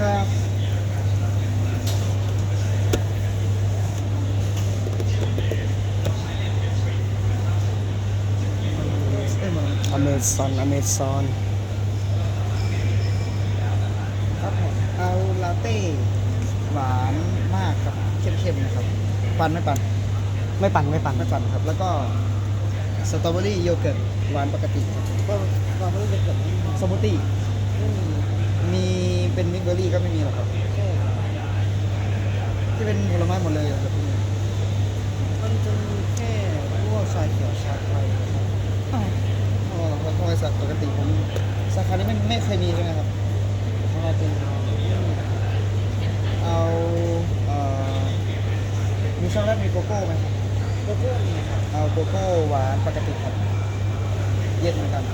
ครับเอ้ยมันอเมซอนอเมซอนครับผมเอาลาเต้หวานมากครับเข้มๆนะครับ ปันไม่ปันไม่ปั่นไม่ปั่นไม่ปันครับ แล้วก็สตรอเบอรี่โยเกิร์ตหวานปกติครับก็สตรอเบอรี่โยเกิร์ตสมูทตี้มี เป็นมิกเบอร์รี่ก็ไม่มีหรอกครับ ที่เป็นผลไม้หมดเลยครับที่นี่มันจะมีแค่พวกชาเขียวชาไทยครับอ๋อแล้วทำไมสักปกติผมสาขานี้ไม่ไม่เคยมีใช่ไหมครับของเราเป็นเอาเอ่อมีช็อกโกแลตมีโกโก้ไหมครับโกโก้มีครับเอาโกโก้หวานปกติครับ เย็นเหมือนกัน